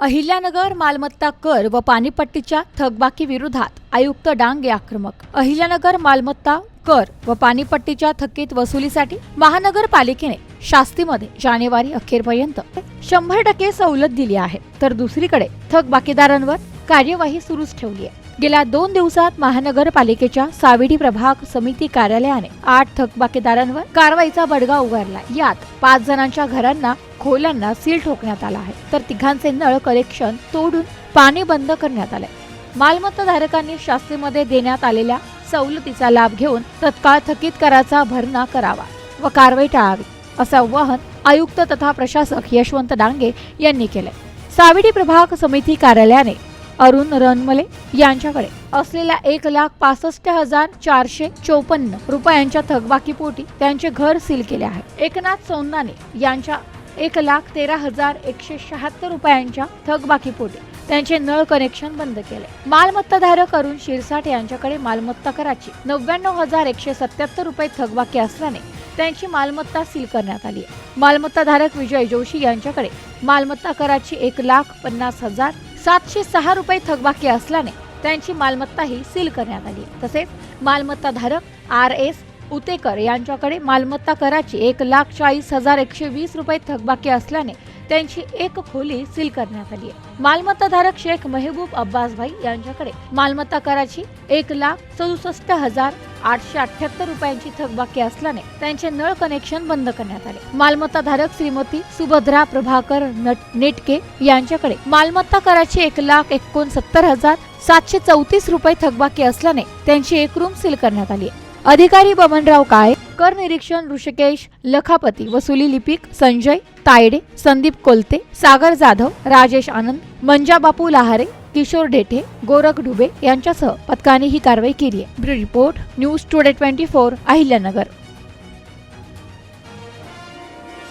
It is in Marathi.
अहिल्यानगर मालमत्ता कर व पाणीपट्टीच्या थकबाकी विरोधात आयुक्त डांगे आक्रमक. अहिल्यानगर मालमत्ता कर व पाणीपट्टीच्या थकीत वसुलीसाठी महानगरपालिकेने शास्तीमध्ये जानेवारी अखेरपर्यंत शंभर टक्के सवलत दिली आहे. तर दुसरीकडे थकबाकीदारांवर कार्यवाही सुरूच ठेवली आहे. गेल्या दोन दिवसात महानगरपालिकेच्या सावेडी प्रभाग समिती कार्यालयाने आठ थकबाकीदारांवर कारवाईचा बडगा उगारला. यात पाच जणांच्या घरांना खोल्यांना सील ठोकण्यात आला आहे. तर तिघांचे नळ कलेक्शन तोडून पाणी बंद करण्यात आले मालमत्ता धारकांनी शास्त्रीमध्ये देण्यात आलेल्या सवलतीचा लाभ घेऊन तत्काळ थकीत कराचा भरणा करावा व कारवाई टाळावी असं आवाहन आयुक्त तथा प्रशासक यशवंत डांगे यांनी केले सावेडी प्रभाग समिती कार्यालयाने अरुण रनमले यांच्याकडे असलेल्या एक लाख पासष्ट हजार चारशे चोपन्न रुपयांच्या थकबाकीपोटी त्यांचे घर सील केले आहे. एकनाथ सौंदाने यांच्या एक लाख तेरा हजार एकशे शहात्तर रुपयांच्या थकबाकीपोटी त्यांचे नळ कनेक्शन बंद केले. मालमत्ताधारक अरुण शिरसाट यांच्याकडे मालमत्ता कराची नव्याण्णव हजार एकशे सत्याहत्तर रुपये थकबाकी असल्याने त्यांची मालमत्ता सील करण्यात आली आहे. मालमत्ताधारक विजय जोशी यांच्याकडे मालमत्ता कराची एक लाख पन्नास हजार सातशे सहा रुपये थकबाकी असल्याने त्यांची मालमत्ताही सील करण्यात आली. आहे तसेच मालमत्ताधारक आर एस उतेकर यांच्याकडे मालमत्ता कराची एक लाख चाळीस हजार एकशे वीस रुपये थकबाकी असल्याने त्यांची एक खोली सील करण्यात आली आहे. मालमत्ताधारक शेख मेहबूब अब्बास भाई यांच्याकडे मालमत्ता कराची एक लाख सदुसष्ट हजार आठशे अठ्याहत्तर रुपयांची थकबाकी असल्याने त्यांचे नळ कनेक्शन बंद करण्यात आले. मालमत्ताधारक श्रीमती सुभद्रा प्रभाकर नट- नेटके यांच्याकडे मालमत्ता कराची एक लाख एकोणसत्तर हजार सातशे चौतीस रुपये थकबाकी असल्याने त्यांची एक रूम सील करण्यात आली. अधिकारी बबनराव काळे कर निरीक्षण ऋषिकेश लखापती वसुली लिपिक संजय तायडे संदीप कोलते सागर जाधव राजेश आनंद मंजाबापू लहारे किशोर डेठे गोरख डुबे यांच्यासह पथकाने ही कारवाई केली आहे. Bureau report news today twenty four Ahilyanagar.